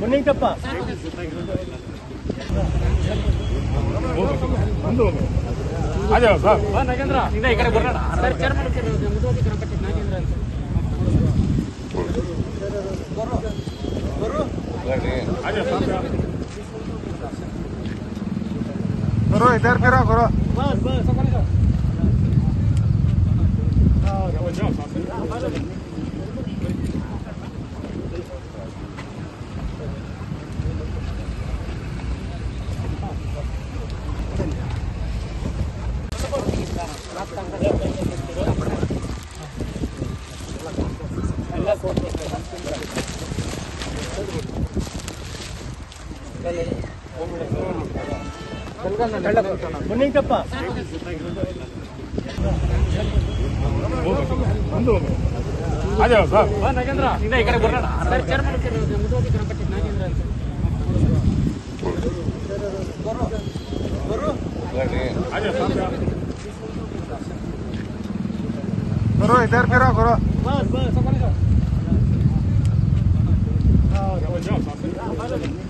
ಮುನ್ನಿಂಗಪ್ಪ ಅದೇ ಸರ್ ನಾಗೇಂದ್ರ ಇದೇ ಈ ಸರ್ ಕರಪಟ್ಟಿ ಬರು ಬರು ಸರ್ ಬಸ್ ಬಸ್ பண்ணிட்டப்பா ಗುರು ಇದಾರ ಪಿರ ಗುರು ಅದೇ ಸರ್